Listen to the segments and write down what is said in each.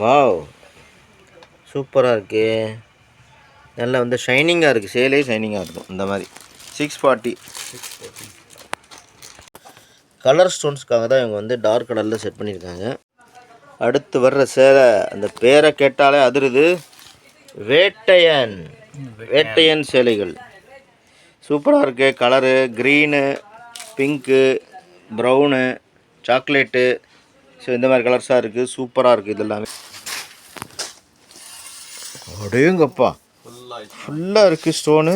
Wow. சூப்பராக இருக்குது நல்லா வந்து ஷைனிங்காக இருக்குது சேலே ஷைனிங்காக இருக்கும். இந்த மாதிரி. சிக்ஸ் ஃபார்ட்டி கலர் ஸ்டோன்ஸ்க்காக தான் இவங்க வந்து டார்க் கலரில் செட் பண்ணியிருக்காங்க. அடுத்து வர்ற சேலை அந்த பேரை கேட்டாலே அதிருது. வேட்டையன். வேட்டையன் சேலைகள். சூப்பராக இருக்குது colour green pink brown chocolate so இந்த மாதிரி கலர்ஸாக இருக்குது சூப்பராக இருக்குது இது எல்லாமே அடேங்கப்பா. ஃபுல்லாக இருக்குது ஸ்டோனு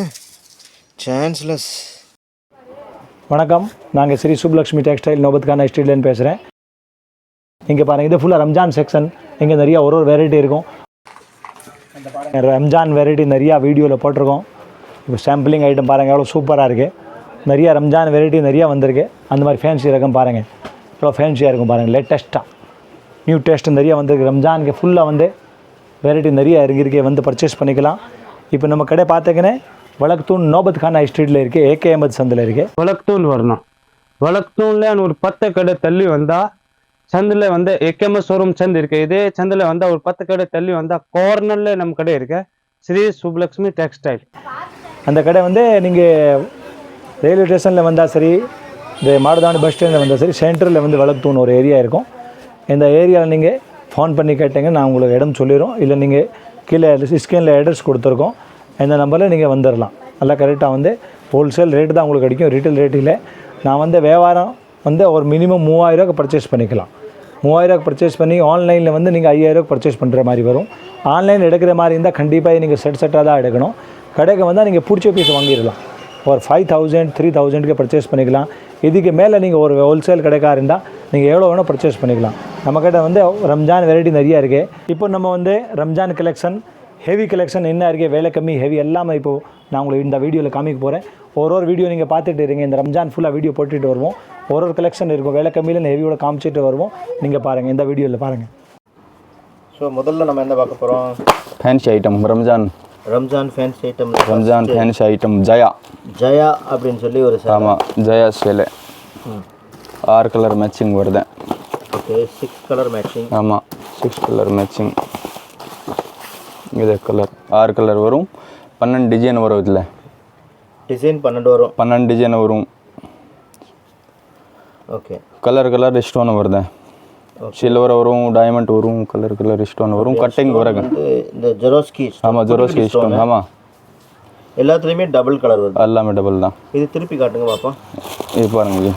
சான்ஸ்லெஸ் வணக்கம். நாங்கள் ஸ்ரீ சுப்லக்ஷ்மி டெக்ஸ்டைல் நோபத்கான ஸ்ட்ரீட்லேருந்து பேசுகிறேன் இங்கே பாருங்கள் இது ஃபுல்லாக ரம்ஜான் செக்ஷன் இங்கே நிறையா ஒரு ஒரு வெரைட்டி இருக்கும். ரம்ஜான் வெரைட்டி நிறையா வீடியோவில் போட்டிருக்கோம். இப்போ சாம்பிளிங் ஐட்டம் பாருங்கள் எவ்வளோ சூப்பராக இருக்குது நிறையா ரம்ஜான் வெரைட்டி நிறையா வந்திருக்கு. அந்த மாதிரி ஃபேன்சி ரகம் பாருங்கள் எவ்வளோ ஃபேன்சியாக இருக்கும் பாருங்கள் லேட்டஸ்ட்டாக நியூ டேஸ்ட் நிறைய வந்திருக்கு. ரம்ஜானுக்கு ஃபுல்லாக வந்து வெரைட்டி நிறைய இருக்கு வந்து பர்ச்சேஸ் பண்ணிக்கலாம். இப்போ நம்ம கடை பார்த்தீங்கன்னா வழக்குத்தூண் நோபத் கானா ஸ்ட்ரீட்டில் இருக்குது ஏகே அஹமத் சந்தில் இருக்குது வழக்தூன் வரணும். வழக்தூன்ல ஒரு பத்து கடை தள்ளி வந்தா சந்தில் வந்து எக்கேஎம்எஸ் ஷோரூம் சந்த் இருக்கு. இதே சந்தில் வந்தா ஒரு பத்து கடை தள்ளி வந்தா கார்னர்ல நம்ம கடை இருக்கு. ஸ்ரீ சுப்லக்ஷ்மி டெக்ஸ்டைல் அந்த கடை வந்து நீங்கள் ரயில்வே ஸ்டேஷனில் வந்தால் சரி இந்த மாடுதாண்டி பஸ் ஸ்டாண்டில் வந்தால் சரி சென்டரில் வந்து வளர்த்துன்னு ஒரு ஏரியா இருக்கும். இந்த ஏரியாவில் நீங்கள் ஃபோன் பண்ணி கேட்டீங்க நான் உங்களுக்கு இடம் சொல்லிடுறோம். இல்லை நீங்கள் கீழே ஸ்கிரீனில் அட்ரஸ் கொடுத்துருக்கோம். இந்த நம்பரில் நீங்கள் வந்துடலாம் நல்லா கரெக்டாக வந்து ஹோல்சேல் ரேட்டு தான் உங்களுக்கு கிடைக்கும். ரீட்டைல் ரேட் இல்லை. நான் வந்து வியாபாரம் வந்து ஒரு மினிமம் மூவாயிரரூவாக்கு பர்ச்சேஸ் பண்ணிக்கலாம். மூவாயிரரூவாக்கு பர்ச்சேஸ் பண்ணி ஆன்லைனில் வந்து நீங்கள் ஐயாயிரரூவாக்கு பர்ச்சேஸ் பண்ணுற மாதிரி வரும். ஆன்லைனில் எடுக்கிற மாதிரி இருந்தால் கண்டிப்பாக நீங்கள் செட் செட்டாக தான் எடுக்கணும். கடைக்கு வந்தால் நீங்கள் பிடிச்ச பீஸ் வாங்கிடலாம். ஒரு ஃபைவ் தௌசண்ட் த்ரீ தௌசண்ட்க்கு பர்ச்சேஸ் பண்ணிக்கலாம். இதுக்கு மேலே நீங்கள் ஒரு ஹோல்சேல் கிடைக்கா இருந்தால் நீங்கள் எவ்வளோ வேணால் பர்ச்சேஸ் பண்ணிக்கலாம். நம்மக்கிட்ட வந்து ரம்ஜான் வெரைட்டி நிறையா இருக்குது இப்போ நம்ம வந்து ரம்ஜான் கலெக்ஷன் ஹெவி கலெக்ஷன் என்ன இருக்குது வேலை கம்மி ஹெவி எல்லாமே இப்போது நான் உங்களுக்கு இந்த வீடியோவில் காமிக்க போகிறேன் ஒரு ஒரு வீடியோ நீங்கள் பார்த்துட்டு இருங்க. இந்த ரம்ஜான் ஃபுல்லாக வீடியோ போட்டுட்டு வருவோம். ஒரு ஒரு கலெக்ஷன் இருக்கும். வேலை கம்மியில் ஹெவியோட காமிச்சிட்டு வருவோம். நீங்கள் பாருங்கள் இந்த வீடியோவில் பாருங்கள் ஸோ முதல்ல நம்ம என்ன பார்க்க போகிறோம் fancy item Ramzan. Ramzan fans item Ramzan fans item Jaya. Jaya அப்படின்னு சொல்லி ஒரு ஆமாம் ஜயா சேலை. ஆறு கலர் மேட்சிங் வருது. ஓகே சிக்ஸ் கலர் மேட்சிங் ஆமாம் சிக்ஸ் கலர் மேட்சிங் இது கலர் ஆறு கலர் வரும். பன்னெண்டு டிசைன் வரும் இதில். டிசைன் பன்னெண்டு வரும். பன்னெண்டு டிசைன் வரும். ஓகே கலர் கலர் ஸ்டோன் வருதேன் சில்வர் வரும் டைமண்ட் வரும் கலர் கலர் ஸ்டோன் வரும் கட்டிங் வரங்க இந்த ஜெரோஸ்கி ஆமாம் ஜொரோஸ்கி ஸ்டோன் ஆமாம் எல்லாத்துலேயுமே டபுள் கலர் வருது. எல்லாமே டபுள் தான். இது திருப்பி காட்டுங்க பாப்பா. இது பாருங்க.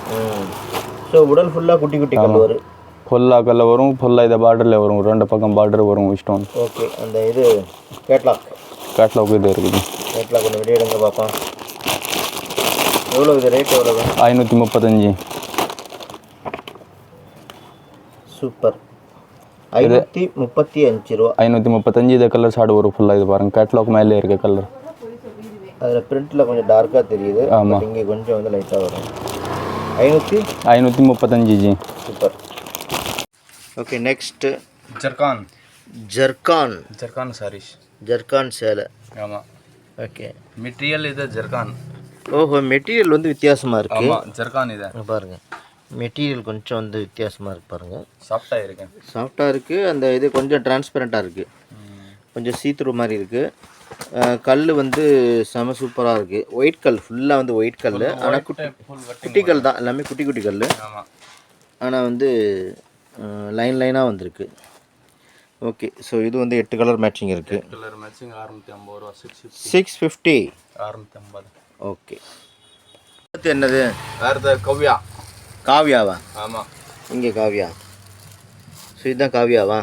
ஸோ உடல் ஃபுல்லாக குட்டி குட்டி கல் வரும். ஃபுல்லாக கல்ல வரும் ஃபுல்லாக இதை பார்டரில் வரும். ரெண்டு பக்கம் பார்டர் வரும் ஸ்டோன் ஓகே அந்த இது கேட்லாக் கேட்லாக் இது இருக்குது. கேட்லாக் ஒன்று வெளியிடுங்க பாப்பா. எவ்வளோ இது ரேட் எவ்வளோ ஐநூற்றி முப்பத்தஞ்சு. சூப்பர். ஐநூற்றி முப்பத்தி அஞ்சு ரூபா. ஐநூற்றி முப்பத்தஞ்சு இது கலர் ஷார்ட் வரும் ஃபுல்லாக இது பாருங்க. கேட்லாக் மேலே இருக்க கலர் அதில் பிரிண்ட்டில் கொஞ்சம் டார்க்காக தெரியுது. ஆமா. இங்கே கொஞ்சம் வந்து லைட்டாக வரும். ஐநூற்றி ஐநூற்றி முப்பத்தஞ்சு G. Super. Okay next zircon. Zircon. Zircon saris. Zircon சேலை. ஆமாம் ஓகே மெட்டீரியல் இது ஜர்கான். ஓஹோ மெட்டீரியல் வந்து வித்தியாசமாக இருக்கு. ஆமாம் ஜர்கான் இது. இங்க பாருங்க. மெட்டீரியல் கொஞ்சம் வந்து வித்தியாசமாக இருக்கு பாருங்க. சாஃப்டாக இருக்கேன் சாஃப்டாக இருக்குது அந்த இது கொஞ்சம் டிரான்ஸ்பரண்ட்டாக இருக்குது கொஞ்சம் சீத்ரூ மாதிரி இருக்குது கல் வந்து செம சூப்பராக இருக்குது ஒயிட் கல் ஃபுல்லாக வந்து ஒயிட் கல் ஆனால் குட்டி குட்டி கல் தான். எல்லாமே குட்டி குட்டி கல் ஆமாம் ஆனால் வந்து லைன் லைனாக வந்திருக்கு. ஓகே ஸோ இது வந்து எட்டு கலர் மேட்சிங் இருக்குது கலர் மேட்சிங் அறுநூற்றி ஐம்பது ரூபா. சிக்ஸ் சிக்ஸ் ஃபிஃப்டி அறுநூற்றி ஐம்பது. ஓகே என்னது? வேறு கவ்யா? காவியாவா? ஆமாம் இங்கே காவியா? ஸோ இதுதான் காவியாவா?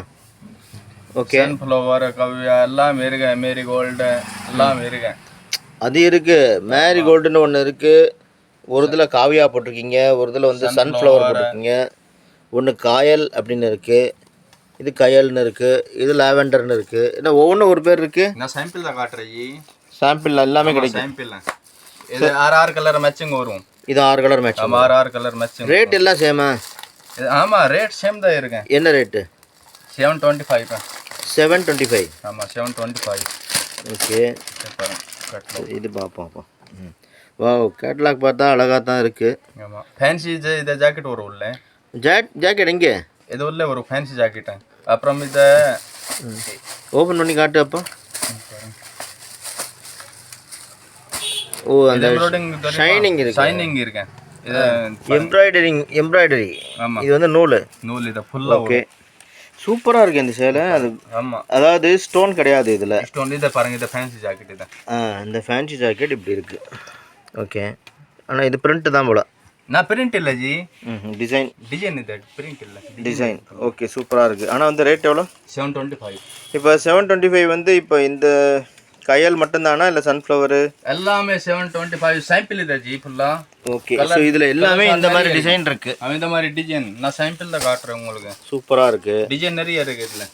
ஓகே சன்ஃப்ளவர் கவ்யா எல்லாம் இருக்கு. மேரி கோல்டு எல்லாம் இருக்கு. அது இருக்கு. மேரி கோல்டுன்னு ஒன்று இருக்கு. ஒரு இதில் காவியா போட்டிருக்கீங்க. ஒரு இதில் வந்து சன்ஃப்ளவர் போட்டிருக்கீங்க. ஒன்று காயல் அப்படின்னு இருக்கு. இது கயல்னு இருக்கு. இது லாவெண்டர்னு இருக்கு. என்ன ஒவ்வொன்றும் ஒரு பேர் இருக்கு? நான் சாம்பிள் தான் காட்டுறேன் சாம்பிள் எல்லாமே கிடைக்கும். சாம்பிள் இது ஆறு ஆறு கலர் மேட்சிங் வரும். இது ஆறு கலர் மேட்ச் ஆமாம் ஆறு ஆறு கலர் மேட்சிங் ரேட் எல்லாம் சேமா ஆமாம் ரேட் சேம் தான் இருக்கேன் என்ன rate seven twenty five seven twenty five ஆமாம் செவன் டுவெண்ட்டி ஃபைவ் ஓகே இது பார்ப்போம் அப்போ ம். வா கேட்லாக் பார்த்தா அழகாக தான் இருக்குது ஆமாம் ஃபேன்சி இது ஜாக்கெட் வரும் உள்ள. ஜாக் ஜாக்கெட் எங்கே? இது உள்ள ஒரு ஃபேன்சி ஜாக்கெட்டு அப்புறம் இது ஓப்பன் பண்ணி காட்டு அப்போ. ஓ அந்த ஷைனிங் இருக்கு? ஷைனிங் இருக்கேன். இது எம்ப்ராய்டரிங் எம்ப்ராய்டரி ஆமா. இது வந்து நூல். நூல் இதை ஃபுல்லாக ஓகே. சூப்பராக இருக்கு இந்த சேலை. அது ஆமா. அதாவது ஸ்டோன் கிடையாது இதில். ஸ்டோன் இதை பாருங்க இதை ஃபேன்சி ஜாக்கெட் இதை. ஆ இந்த ஃபேன்சி ஜாக்கெட் இப்படி இருக்கு. ஓகே. ஆனால் இது பிரிண்ட்டு தான் போல. நான் பிரிண்ட் இல்லை ஜி. டிசைன் டிசைன் இது பிரிண்ட் இல்லை. டிசைன் ஓகே சூப்பராக இருக்குது ஆனால் வந்து ரேட் எவ்வளோ செவன் டுவெண்ட்டி ஃபைவ் இப்போ செவன் டுவெண்ட்டி ஃபைவ் வந்து இப்போ இந்த கையல் மட்டும்தானா இல்லை சன்ஃப்ளவரு எல்லாமே seven twenty five sample ji ஃபுல்லாக ஓகே ஸோ இதில் எல்லாமே இந்த மாதிரி டிசைன் இருக்குது அவன் இந்த மாதிரி டிசைன் நான் சாம்பிள் தான் காட்டுறேன் உங்களுக்கு. சூப்பராக இருக்குது டிசைன் நிறைய இருக்கு இதில்.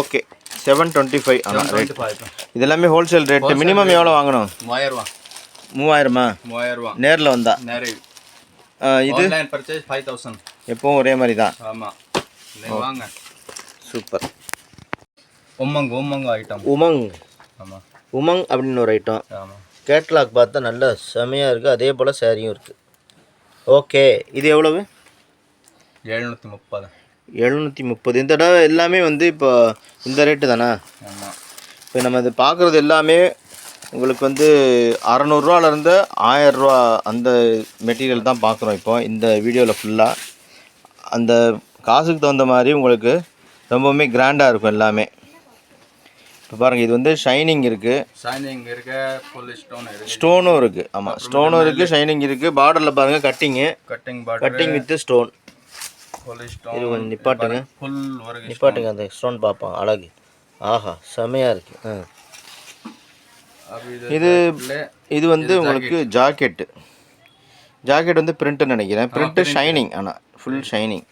ஓகே செவன் டுவெண்ட்டி ஃபைவ் ஆனால் ரேட் இது எல்லாமே ஹோல்சேல் ரேட்டு மினிமம் எவ்வளோ வாங்கணும்? மூவாயிரம் ரூபா. மூவாயிரமா? ரூபா. நேரில் வந்தா? ஆ, இது? ஆன்லைன் பர்ச்சேஸ் ஃபைவ் தௌசண்ட் எப்பவும் ஒரே மாதிரி தான். ஆமாம் வாங்க. சூப்பர். உம்மங்க உம்மங்க ஐட்டம் உமங். ஆமாம் உமங் அப்படின்னு ஒரு ஐட்டம் ஆமாம் கேட்லாக் பார்த்தா நல்ல செமையாக இருக்குது அதே போல் சாரியும் இருக்குது ஓகே இது எவ்வளவு? எழுநூற்றி முப்பது. எழுநூற்றி முப்பது. இந்த தடவை எல்லாமே வந்து இப்போ இந்த ரேட்டு தானே? ஆமாம் இப்போ நம்ம இது பார்க்குறது எல்லாமே உங்களுக்கு வந்து அறநூறுவாலேருந்து ஆயரூவா அந்த மெட்டீரியல் தான் பார்க்குறோம் இப்போ இந்த வீடியோவில் ஃபுல்லாக அந்த காசுக்கு தகுந்த மாதிரி உங்களுக்கு ரொம்பவுமே கிராண்டாக இருக்கும் எல்லாமே. இப்போ பாருங்கள் இது வந்து ஷைனிங் இருக்குது ஷைனிங் இருக்க ஃபுல் ஸ்டோன் இருக்கு. ஸ்டோனும் இருக்குது ஆமாம் ஸ்டோனும் இருக்குது ஷைனிங் இருக்குது பார்டரில் பாருங்கள் cutting cutting cutting with stone இது கொஞ்சம் நிப்பாட்டுங்க. ஃபுல் நிப்பாட்டுங்க அந்த ஸ்டோன் பார்ப்போம் அழகு. ஆஹா செமையாக இருக்குது ஆ. இது இது வந்து உங்களுக்கு ஜாக்கெட்டு ஜாக்கெட் வந்து பிரிண்ட்டு நினைக்கிறேன். பிரிண்ட்டு ஷைனிங் ஆனால் ஃபுல் ஷைனிங்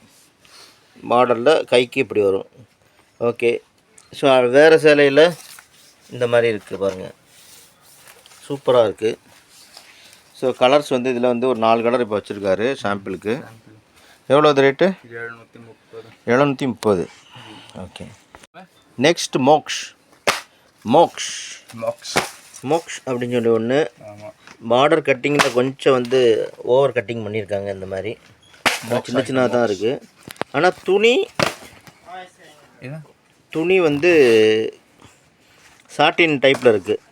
மாடலில் கைக்கு இப்படி வரும். ஓகே ஸோ வேறு சேலையில் இந்த மாதிரி இருக்குது பாருங்கள் சூப்பராக இருக்குது ஸோ கலர்ஸ் வந்து இதில் வந்து ஒரு நாலு கலர் இப்போ வச்சுருக்காரு சாம்பிளுக்கு எவ்வளோ அது ரேட்டு எழுநூற்றி முப்பது. எழுநூற்றி முப்பது. Okay next Moksh Moksh box Moksh அப்படின்னு சொல்லி ஒன்று பார்டர் கட்டிங்கில் கொஞ்சம் வந்து ஓவர் கட்டிங் பண்ணியிருக்காங்க இந்த மாதிரி. சின்ன சின்னதாக தான் இருக்குது ஆனால் துணி துணி வந்து சாட்டின் டைப்பில் இருக்குது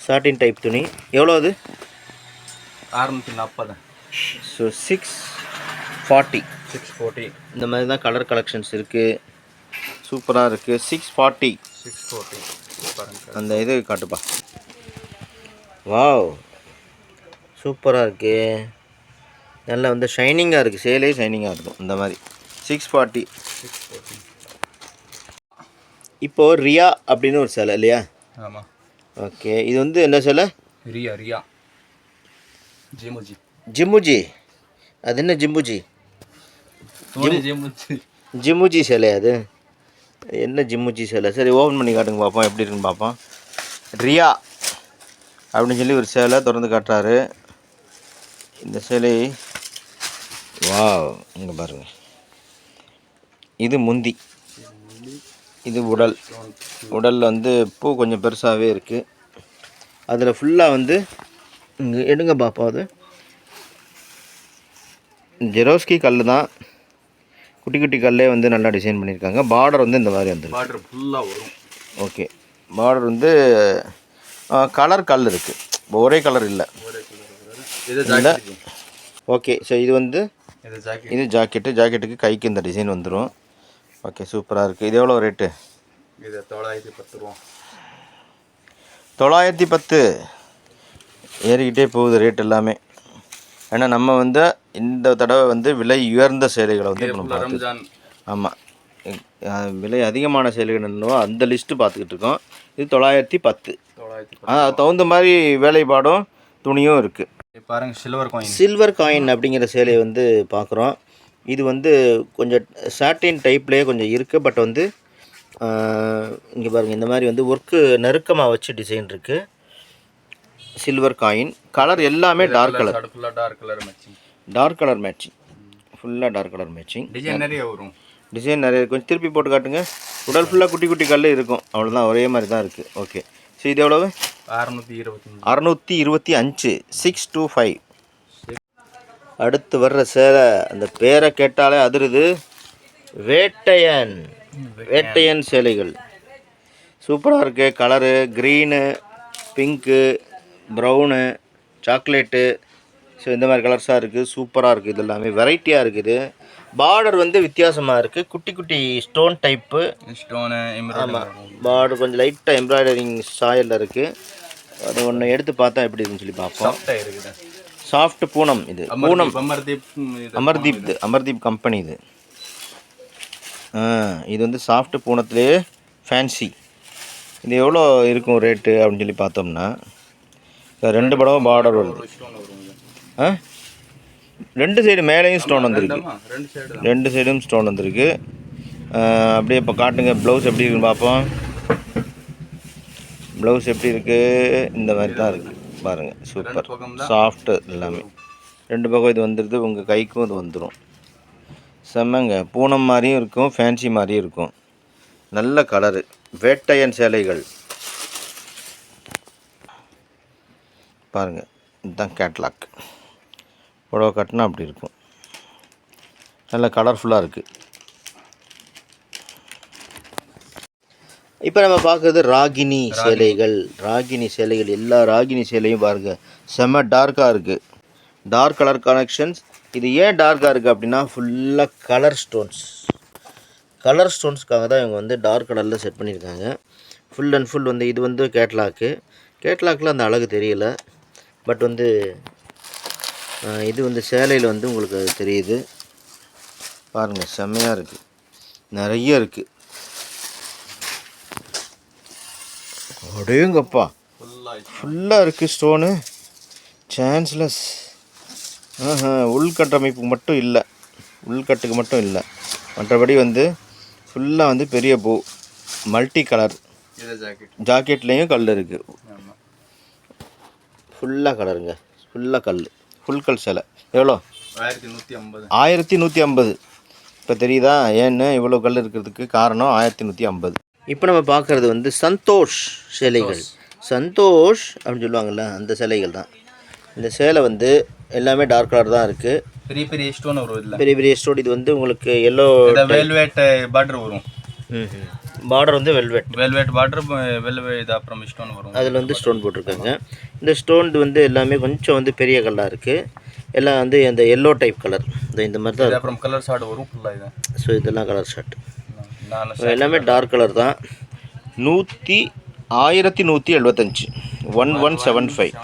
சாட்டின் டைப் துணி. எவ்வளோ அது? அறுநூற்றி நாற்பது so six forty six forty இந்த மாதிரி தான் கலர் கலெக்ஷன்ஸ் இருக்குது சூப்பராக இருக்குது சிக்ஸ் ஃபார்ட்டி சிக்ஸ் ஃபோர்ட்டி அந்த இது காட்டுப்பா. வாவ் சூப்பராக இருக்கு. நல்லா வந்து ஷைனிங்காக இருக்குது சேலே ஷைனிங்காக இருக்கும். இந்த மாதிரி. சிக்ஸ் ஃபார்ட்டி சிக்ஸ் ஃபோர்ட்டி இப்போது ரியா அப்படின்னு ஒரு சேலை இல்லையா? ஆமாம் ஓகே இது வந்து என்ன சேலை? ரியா ரியா. ஜிமுஜி. ஜிம்முஜி அது என்ன ஜிம்புஜி ஜிம்முஜி சேலை அது. என்ன ஜிம்முஜி சேலை? சரி ஓப்பன் பண்ணி காட்டுங்க பார்ப்போம் எப்படி இருக்குன்னு பார்ப்போம் ரியா அப்படின்னு சொல்லி ஒரு சேலை திறந்து காட்டுறாரு. இந்த சேலை வாவ் இங்கே பாருங்க. இது முந்தி. இது உடல். உடலில் வந்து பூ கொஞ்சம் பெருசாகவே இருக்குது அதில் ஃபுல்லாக வந்து இங்கே எடுங்க பார்ப்போம் அது. ஜெரோஸ்கி கல் தான். குட்டி குட்டி கல்லே வந்து நல்லா டிசைன் பண்ணியிருக்காங்க பார்டர் வந்து இந்த மாதிரி வந்துருக்கு பார்டர் ஃபுல்லாக வரும். ஓகே பார்டர் வந்து கலர் கல் இருக்குது ஒரே கலர் இல்லை. ஓகே ஸோ இது வந்து இது ஜாக்கெட்டு ஜாக்கெட்டுக்கு கைக்கு இந்த டிசைன் வந்துடும் ஓகே சூப்பராக இருக்குது இது எவ்வளோ ரேட்டு இது தொள்ளாயிரத்தி பத்து ரூபா. தொள்ளாயிரத்தி பத்து. ஏறிக்கிட்டே போகுது ரேட் எல்லாமே. ஏன்னா நம்ம வந்து இந்த தடவை வந்து விலை உயர்ந்த சேலைகளை வந்து நம்ம ரம்ஜான். ஆமாம் விலை அதிகமான சேலைகள் என்னவோ அந்த லிஸ்ட்டு பார்த்துக்கிட்டு இருக்கோம். இது தொள்ளாயிரத்தி பத்து. தொள்ளாயிரத்தி தகுந்த மாதிரி வேலைப்பாடும் துணியும் இருக்குது பத்து பாருங்க சில்வர் காயின் சில்வர் காயின் அப்படிங்கிற சேலையை வந்து பார்க்குறோம். இது வந்து கொஞ்சம் சாட்டின் டைப்லேயே கொஞ்சம் இருக்குது பட் வந்து இங்கே பாருங்கள் இந்த மாதிரி வந்து ஒர்க்கு நெருக்கமாக வச்சு டிசைன் இருக்குது சில்வர் காயின் கலர் எல்லாமே dark colour dark colour matching dark colour matching ஃபுல்லாக டார்க் கலர் மேட்சிங் டிசைன் நிறைய வரும். டிசைன் நிறைய கொஞ்சம் திருப்பி போட்டு காட்டுங்க. உடல் ஃபுல்லாக குட்டி குட்டி கல் இருக்கும். அவ்வளோதான் ஒரே மாதிரி தான் இருக்குது ஓகே ஸோ இது எவ்வளவு? அறுநூற்றி இருபத்தஞ்சி அறுநூற்றி இருபத்தி அஞ்சு. சிக்ஸ் டூ ஃபைவ் அடுத்து வர்ற சேலை அந்த பேரை கேட்டாலே அதிருது. வேட்டையன். வேட்டையன் சேலைகள். சூப்பராக இருக்குது colour green pink brown chocolate so இந்த மாதிரி கலர்ஸாக இருக்குது சூப்பராக இருக்குது இது எல்லாமே வெரைட்டியாக இருக்குது. பார்டர் வந்து வித்தியாசமாக இருக்குது குட்டி குட்டி ஸ்டோன் டைப்பு ஸ்டோனு ஆமாம் பார்டர் கொஞ்சம் லைட்டாக எம்ப்ராய்டரிங் சாயலில் இருக்குது அது ஒன்று எடுத்து பார்த்தா எப்படி இருக்குன்னு சொல்லி பார்ப்போம். இருக்குது. சாஃப்ட் பூனம் இது. பூனம். அமர்தீப் அமர்தீப் இது. அமர்தீப் கம்பெனி இது. இது வந்து சாஃப்ட் பூனத்திலே ஃபேன்சி இது எவ்வளோ இருக்கும் ரேட்டு அப்படின்னு சொல்லி பார்த்தோம்னா ரெண்டு படம் பார்டர் வருது ஆ? ரெண்டு சைடு மேலேயும் ஸ்டோன் வந்திருக்கு. ரெண்டு சைடு ரெண்டு சைடும் ஸ்டோன் வந்திருக்கு. அப்படியே இப்போ காட்டுங்க ப்ளவுஸ் எப்படி இருக்குன்னு பார்ப்போம். ப்ளவுஸ் எப்படி இருக்குது இந்த மாதிரி தான் இருக்குது பாருங்கள் சூப்பர். சாஃப்ட்டு எல்லாமே. ரெண்டு பக்கம் இது வந்துடுது உங்கள் கைக்கும் இது வந்துடும் செம்மங்க பூனம் மாதிரியும் இருக்கும் ஃபேன்சி மாதிரியும் இருக்கும். நல்ல கலரு வேட்டையன் சேலைகள். பாருங்கள் இதுதான் கேட்லாக் புடவை கட்டினா அப்படி இருக்கும். நல்ல கலர்ஃபுல்லாக இருக்குது இப்போ நம்ம பார்க்குறது ராகினி சேலைகள். ராகினி சேலைகள் எல்லா ராகினி சேலையும் பாருங்க. செம்ம டார்க்காக இருக்குது டார்க் கலர் கனெக்ஷன்ஸ் இது ஏன் டார்க்காக இருக்குது அப்படின்னா ஃபுல்லாக கலர் ஸ்டோன்ஸ் கலர் ஸ்டோன்ஸ்க்காக தான் இவங்க வந்து டார்க் கலரில் செட் பண்ணியிருக்காங்க. ஃபுல் அண்ட் ஃபுல் வந்து இது வந்து கேட்லாக்கு கேட்லாக்கில் அந்த அழகு தெரியல. பட் வந்து இது வந்து சேலையில் வந்து உங்களுக்கு தெரியுது. பாருங்கள் செம்மையாக இருக்குது நிறைய இருக்குது அடேங்கப்பா ஃபுல்லாக இருக்குது ஸ்டோனு சான்ஸ்லெஸ் உள்கட்டமைப்பு மட்டும் இல்லை. உள்கட்டுக்கு மட்டும் இல்லை. மற்றபடி வந்து ஃபுல்லாக வந்து பெரிய பூ. மல்டி கலர் ஜாக்கெட்லேயும் கல் இருக்குது ஃபுல்லாக கலருங்க ஃபுல்லாக கல் ஃபுல் கல் சேலை. எவ்வளோ? ஆயிரத்தி நூற்றி ஐம்பது. ஆயிரத்தி நூற்றி ஐம்பது. இப்போ தெரியுதா? ஏன்னு இவ்வளோ கல் இருக்கிறதுக்கு காரணம் ஆயிரத்தி நூற்றி ஐம்பது. இப்போ நம்ம பார்க்குறது வந்து சந்தோஷ் சேலைகள். சந்தோஷ். அப்படின்னு சொல்லுவாங்கள்ல அந்த சேலைகள் தான். இந்த சேலை வந்து எல்லாமே டார்க் கலர் தான் இருக்குது பெரிய பெரிய ஸ்டோன் வரும் இதில். பெரிய பெரிய ஸ்டோன் இது வந்து உங்களுக்கு எல்லோ வெல்வெட் பார்டர் வரும். பார்டர் வந்து வெல்வெட் வெல்வெட் பார்டர் வெல்வெட் இது அப்புறம் ஸ்டோன் வரும். அதில் வந்து ஸ்டோன் போட்டிருக்காங்க. இந்த ஸ்டோன் வந்து எல்லாமே கொஞ்சம் வந்து பெரிய கல்லாக இருக்குது எல்லாம் வந்து அந்த எல்லோ டைப் கலர் இந்த மாதிரி தான் அப்புறம் கலர் ஷார்ட் வரும் ஃபுல்லாக இது. ஸோ இதெல்லாம் கலர் ஷர்ட் நான் எல்லாமே டார்க் கலர் தான். நூற்றி ஆயிரத்தி நூற்றி எழுபத்தஞ்சு ஒன் ஒன் செவன் ஃபைவ்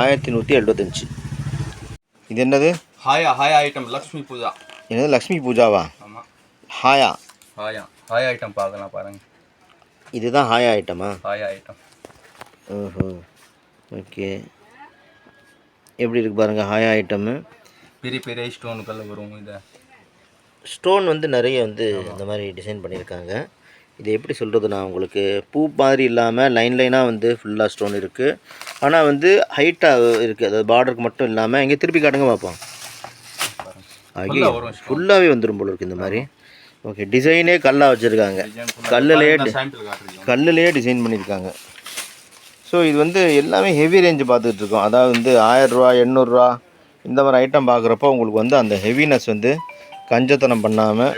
ஆயிரத்தி நூற்றி எழுபத்தஞ்சு இது என்னது? ஹாயா ஹாயா ஐட்டம் லக்ஷ்மி பூஜா. என்னது லக்ஷ்மி பூஜாவா? ஆமாம் ஹாயா. ஹாயா ஹாயா ஐட்டம் பார்க்கலாம் பாருங்க. இதுதான் ஹாயா ஐட்டமா ஹாயா ஐட்டம் ஓஹோ. ஓகே. எப்படி இருக்கு பாருங்கள் ஹாயா ஐட்டமு பெரிய பெரிய ஸ்டோனுக்கெல்லாம் வரும் இது. ஸ்டோன் வந்து நிறைய வந்து இந்த மாதிரி டிசைன் பண்ணியிருக்காங்க. இது எப்படி சொல்கிறது நான் உங்களுக்கு பூ மாதிரி இல்லாமல் லைன் லைனாக வந்து ஃபுல்லாக ஸ்டோன் இருக்குது ஆனால் வந்து ஹைட்டாக இருக்குது அதாவது பார்டருக்கு மட்டும் இல்லாமல் இங்கே திருப்பி காட்டுங்க பார்ப்போம் ஐயோ ஃபுல்லாகவே வந்துடும் போல இருக்கு இந்த மாதிரி. ஓகே டிசைனே கல்லாக வச்சுருக்காங்க. கல்லுலேயே கல்லுலேயே டிசைன் பண்ணியிருக்காங்க. ஸோ இது வந்து எல்லாமே ஹெவி ரேஞ்சு பார்த்துட்டு இருக்கோம். அதாவது வந்து ஆயிரரூவா எண்ணூறுரூவா இந்த மாதிரி ஐட்டம் பார்க்குறப்போ உங்களுக்கு வந்து அந்த ஹெவினஸ் வந்து கஞ்சத்தனம் பண்ணாமல்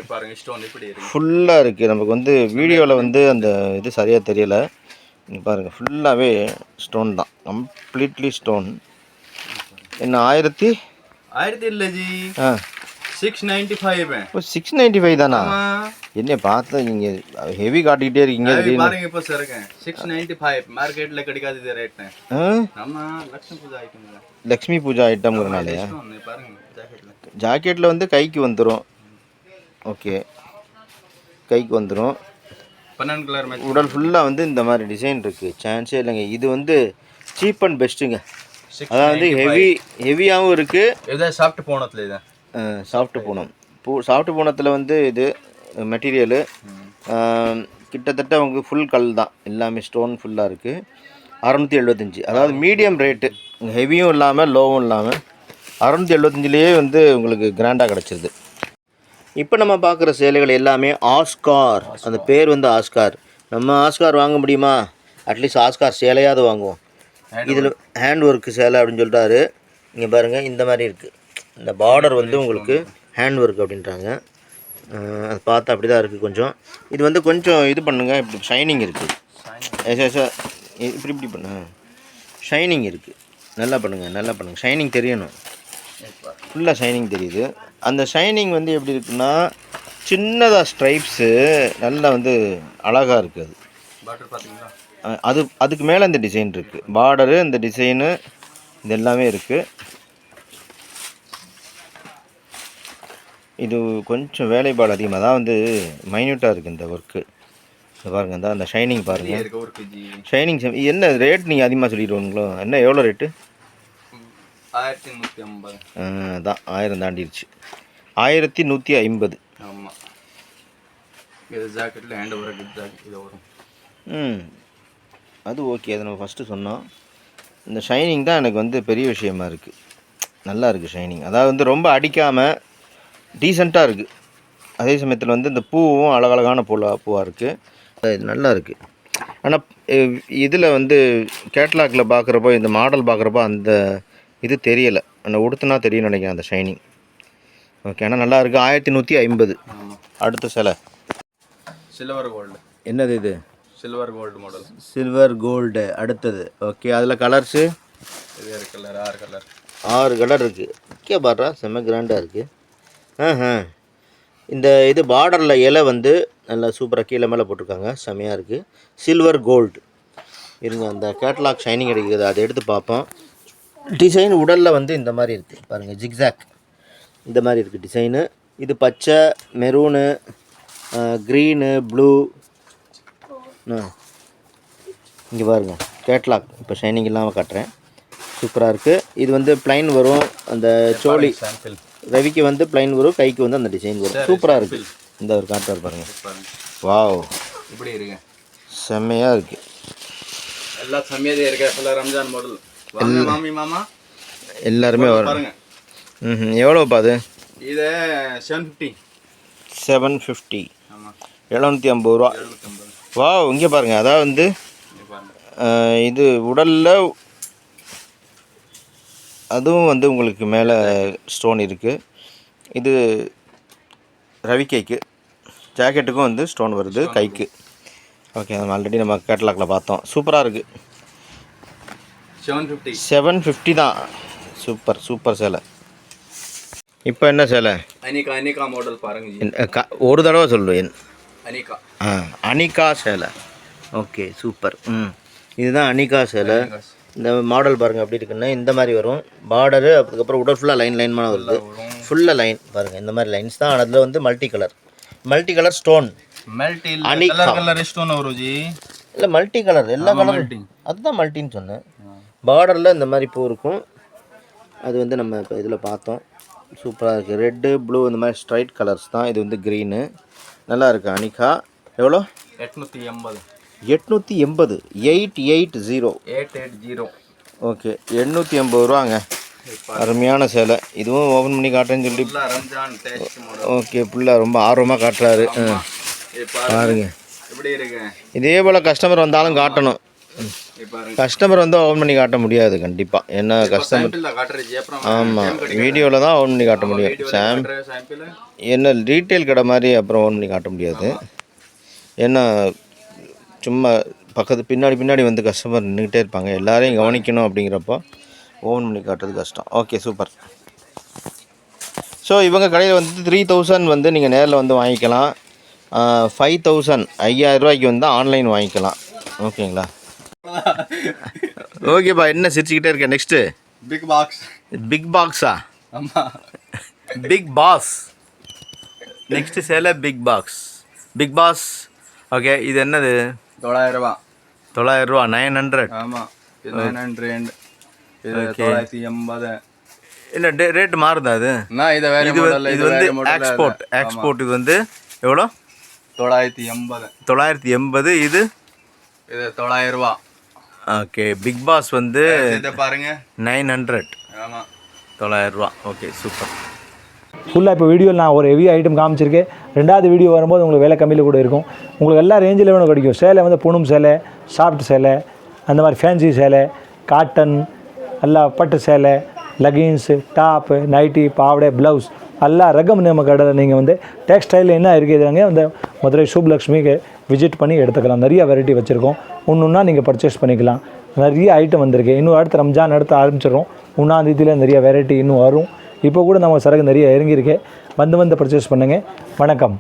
ஃபுல்லாக இருக்குது நமக்கு வந்து வீடியோவில் வந்து அந்த இது சரியாக தெரியல. பாருங்கள் ஃபுல்லாகவே ஸ்டோன் தான். கம்ப்ளீட்லி ஸ்டோன் என்ன ஆயிரத்தி? ஆயிரத்தி இல்லை ஜி. ஆ. சிக்ஸ் நைன்டி ஃபைவ் இப்போ சிக்ஸ் நைன்ட்டி ஃபைவ் தானா என்ன பார்த்து நீங்கள் ஹெவி காட்டிக்கிட்டே இருக்கீங்க பாருங்க இப்போ சார் சிக்ஸ் நைன்டி ஃபைவ் மார்க்கெட்ல கிடைக்காது இது ரேட் ஆ? நம்ம லக்ஷ்மி பூஜா ஐட்டம் லக்ஷ்மி பூஜா ஐட்டம்ங்கிறனாலயா பாருங்க. ஜாக்கெட்டில் வந்து கைக்கு வந்துடும் ஓகே. கைக்கு வந்துடும் பன்னெண்டு கலர் உடல் ஃபுல்லாக வந்து இந்த மாதிரி டிசைன் இருக்குது சான்ஸே இல்லைங்க. இது வந்து சீப் அண்ட் பெஸ்ட்டுங்க அதாவது ஹெவி ஹெவியாகவும் இருக்குது இதை சாப்பிட்டு போனதுல இது. சாஃப்ட் பூனம். பூ சாஃப்ட் பூனத்தில் வந்து இது மெட்டீரியலு கிட்டத்தட்ட உங்களுக்கு ஃபுல் கல் தான். எல்லாமே ஸ்டோன் ஃபுல்லாக இருக்குது அறநூற்றி எழுபத்தஞ்சி அதாவது மீடியம் ரேட்டு ஹெவியும் இல்லாமல் லோவும் இல்லாமல் அறநூற்றி எழுபத்தஞ்சிலேயே வந்து உங்களுக்கு கிராண்டாக கிடச்சிருது. இப்போ நம்ம பார்க்குற சேலைகள் எல்லாமே ஆஸ்கார் அந்த பேர் வந்து ஆஸ்கார் நம்ம ஆஸ்கார் வாங்க முடியுமா? அட்லீஸ்ட் ஆஸ்கார் சேலையாவது வாங்குவோம். இதில் ஹேண்ட் ஒர்க்கு சேலை அப்படின்னு சொல்லிட்டாரு. இங்கே பாருங்கள் இந்த மாதிரி இருக்குது இந்த பார்டர் வந்து உங்களுக்கு ஹேண்ட் ஒர்க் அப்படின்றாங்க அது பார்த்தா அப்படி தான் இருக்குது கொஞ்சம். இது வந்து கொஞ்சம் இது பண்ணுங்க இப்படி ஷைனிங் இருக்குது இப்படி இப்படி பண்ணு. ஷைனிங் இருக்குது நல்லா பண்ணுங்கள் நல்லா பண்ணுங்கள் ஷைனிங் தெரியணும். ஃபுல்லாக ஷைனிங் தெரியுது. அந்த ஷைனிங் வந்து எப்படி இருக்குன்னா சின்னதாக ஸ்ட்ரைப்ஸு நல்லா வந்து அழகாக இருக்குது அது. அது அதுக்கு மேலே இந்த டிசைன் இருக்குது பார்டரு இந்த டிசைனு இது எல்லாமே இருக்குது இது கொஞ்சம் வேலைப்பாடு அதிகமாக தான் வந்து மைன்யூட்டாக இருக்குது இந்த ஒர்க்கு பாருங்கள் இந்த அந்த ஷைனிங் பாருங்கள் ஷைனிங் என்ன ரேட் நீங்கள் அதிகமாக சொல்லிடுவீங்களோ? என்ன எவ்வளோ ரேட்டு ஆயிரத்தி நூற்றி ஐம்பது. தான் ஆயிரம் தாண்டிடுச்சு ஆயிரத்தி நூற்றி ஐம்பது. ஆமாம் இது ஜாக்கெட்டில் ஹேண்ட் ஒர்க் ஜாக்கெட் இது வரும். ம். அது ஓகே அதை நம்ம ஃபஸ்ட்டு சொன்னோம். இந்த ஷைனிங் தான் எனக்கு வந்து பெரிய விஷயமா இருக்குது நல்லா இருக்குது ஷைனிங் அதாவது வந்து ரொம்ப அடிக்காமல் டீசெண்டாக இருக்குது அதே சமயத்தில் வந்து இந்த பூவும் அழகழகான பூலாக பூவாக இருக்குது இது நல்லா இருக்குது ஆனால் இதில் வந்து கேட்லாகில் பார்க்குறப்போ இந்த மாடல் பார்க்குறப்போ அந்த இது தெரியலை. அந்த உடுத்துனா தெரியும் நினைக்கிறேன் அந்த ஷைனிங் ஓகே ஆனால் நல்லா இருக்குது ஆயிரத்தி நூற்றி ஐம்பது. அடுத்த சிலை. சில்வர் கோல்டு என்னது இது? Silver gold model silver gold அடுத்தது. ஓகே அதில் கலர்ஸு இது கலர் ஆறு கலர் ஆறு கலர் இருக்குது ஓகே பாடுறா செம்ம கிராண்டாக இருக்குது ஆஹா. இந்த இது பார்டரில் இலை வந்து நல்லா சூப்பராக கீழே மேலே போட்டிருக்காங்க. செம்மையாக இருக்குது சில்வர் கோல்டு இருங்க அந்த கேட்லாக் ஷைனிங் அடிக்கிறது அதை எடுத்து பார்ப்போம். டிசைன் உடலில் வந்து இந்த மாதிரி இருக்குது பாருங்கள் ஜிக்ஸாக் இந்த மாதிரி இருக்குது டிசைனு இது பச்சை மெரூனு க்ரீனு ப்ளூ இங்கே பாருங்கள் கேட்லாக் இப்போ ஷைனிங் இல்லாமல் காட்டுறேன். சூப்பராக இருக்குது இது வந்து ப்ளைன் வரும். அந்த சாம்பிள் ரவிக்கு வந்து ப்ளைன் வரும். கைக்கு வந்து அந்த டிசைன் வரும். சூப்பராக இருக்குது இந்த ஒரு காட்டுறாரு பாருங்கள் பாருங்க வாவ். இப்படி இருக்கு செம்மையாக இருக்குது எல்லாம் செம்மையாக இருக்கு ரம்ஜான் மாடல் மாமி மாமா. எல்லாருமே வரும் ம் எவ்வளோப்பா அது? இது செவன் ஃபிஃப்டி செவன் ஃபிஃப்டி எழுநூற்றி ஐம்பது ரூபா. வாவ் இங்கே பாருங்கள் அதாவது வந்து இது உடலில் அதுவும் வந்து உங்களுக்கு மேலே ஸ்டோன் இருக்குது இது ரவி கைக்கு ஜாக்கெட்டுக்கும் வந்து ஸ்டோன் வருது கைக்கு. ஓகே நம்ம ஆல்ரெடி நம்ம கேட்டலாக்ல பார்த்தோம். சூப்பராக இருக்குது செவன் ஃபிஃப்டி செவன் ஃபிஃப்டி தான். சூப்பர் சூப்பர் சேலை. இப்போ என்ன சேலை? அனிகா அனிகா மாடல் பாருங்க ஒரு தடவை சொல்லு என். அனிகா. ஆ அனிகா சேலை. ஓகே சூப்பர் ம். இதுதான் அனிகா சேலை. இந்த மாடல் பாருங்கள் எப்படி இருக்குன்னா இந்த மாதிரி வரும். பார்டரு அதுக்கப்புறம் உடல் ஃபுல்லாக லைன் லைன்மான வருது. ஃபுல்லாக லைன் பாருங்கள் இந்த மாதிரி லைன்ஸ் தான். அதில் வந்து multi colour multi colour stone melt. Colour stone வரும் ஜி. இல்லை மல்டி கலர் எல்லா கலரும். அதுதான் மல்டின்னு சொன்னேன். பார்டரில் இந்த மாதிரி பூ இருக்கும். அது வந்து நம்ம இப்போ இதில் பார்த்தோம். சூப்பராக இருக்குது ரெட்டு ப்ளூ இந்த மாதிரி ஸ்ட்ரைட் கலர்ஸ் தான். இது வந்து க்ரீனு நல்லா இருக்கு அனிகா. எவ்வளோ? எட்நூற்றி எண்பது. எட்நூற்றி எண்பது. Eight eight zero. Eight eight zero. Okay. எண்ணூற்றி எண்பது ரூபாங்க. அருமையான சேலை. இதுவும் ஓப்பன் பண்ணி காட்டுறேன்னு சொல்லி ஓகே புள்ள ரொம்ப ஆர்வமாக காட்டுறாரு. பாருங்க. இதே போல் கஸ்டமர் வந்தாலும் காட்டணும். பாருங்க கஸ்டமர் வந்து ஓப்பன் பண்ணி காட்ட முடியாது கண்டிப்பாக ஏன்னா கஸ்டமர் ஆமாம் வீடியோவில் தான் ஓன் பண்ணி காட்ட முடியும். சாம் என்ன ரீட்டைல் கடை மாதிரி அப்புறம் ஓன் பண்ணி காட்ட முடியாது. ஏன்னா சும்மா பக்கத்து பின்னாடி பின்னாடி வந்து கஸ்டமர் நின்றுக்கிட்டே இருப்பாங்க. எல்லாரையும் கவனிக்கணும் அப்படிங்கிறப்போ ஓன் பண்ணி காட்டுறது கஷ்டம். ஓகே சூப்பர் ஸோ இவங்க கடையில் வந்து த்ரீ தௌசண்ட் வந்து நீங்கள் நேரில் வந்து வாங்கிக்கலாம். ஃபைவ் தௌசண்ட் ஐயாயிரரூவாய்க்கு வந்து ஆன்லைன் வாங்கிக்கலாம். ஓகேங்களா ஓகேப்பா என்ன சிரிச்சுக்கிட்டே இருக்கேன் நெக்ஸ்ட்டு பிக் பாக்ஸ் பிக் பாக்ஸா ஆமாம் பிக் பாஸ் நெக்ஸ்ட் சேலை big box big box okay இது என்னது? தொள்ளாயிரம் ரூபா. தொள்ளாயிரம் ரூபா நைன் ஹண்ட்ரட் ஆமாம் இது நைன் ஹண்ட்ரட் இது தொள்ளாயிரத்தி எண்பது. இல்லை டே ரேட் மாறுதா அது? இதை வேற இது இது வந்து எக்ஸ்போர்ட் எக்ஸ்போர்ட் இது வந்து எவ்வளோ? தொள்ளாயிரத்தி எண்பது. தொள்ளாயிரத்தி எண்பது இது? இது தொள்ளாயிரம் ரூபா. ஓகே பிக் பாஸ் வந்து இதை பாருங்க. நைன் ஹண்ட்ரட் ஆமாம் தொள்ளாயிரம் ரூபா. ஓகே சூப்பர் ஃபுல்லாக இப்போ வீடியோவில் நான் ஒரு ஹெவி ஐட்டம் காமிச்சிருக்கேன். ரெண்டாவது வீடியோ வரும்போது உங்களுக்கு விலை கம்மியில் கூட இருக்கும். உங்களுக்கு எல்லா ரேஞ்சில் வேணும் கிடைக்கும். சேலை வந்து புணும் சேலை சாஃப்ட் சேலை அந்த மாதிரி ஃபேன்சி சேலை காட்டன் எல்லா பட்டு சேலை லெகின்ஸு டாப்பு நைட்டி பாவடை ப்ளவுஸ் எல்லா ரகம் நம்ம கடையில் நீங்கள் வந்து டெக்ஸ்டைல் என்ன இருக்குதுங்க அந்த மதுரை சுப்லக்ஷ்மிக்கு விசிட் பண்ணி எடுத்துக்கலாம். நிறைய வெரைட்டி வச்சுருக்கோம். ஒன்று ஒன்றா நீங்கள் பர்ச்சேஸ் பண்ணிக்கலாம். நிறைய ஐட்டம் வந்திருக்கு. இன்னும் அடுத்து ரம்ஜான் அடுத்து ஆரம்பிச்சிடும் ஒன்றாந்தேதியில் நிறைய வெரைட்டி இன்னும் வரும். இப்போ கூட நம்ம சரக்கு நிறைய இறங்கியிருக்கு. வந்து வந்து பர்ச்சேஸ் பண்ணுங்கள் வணக்கம்.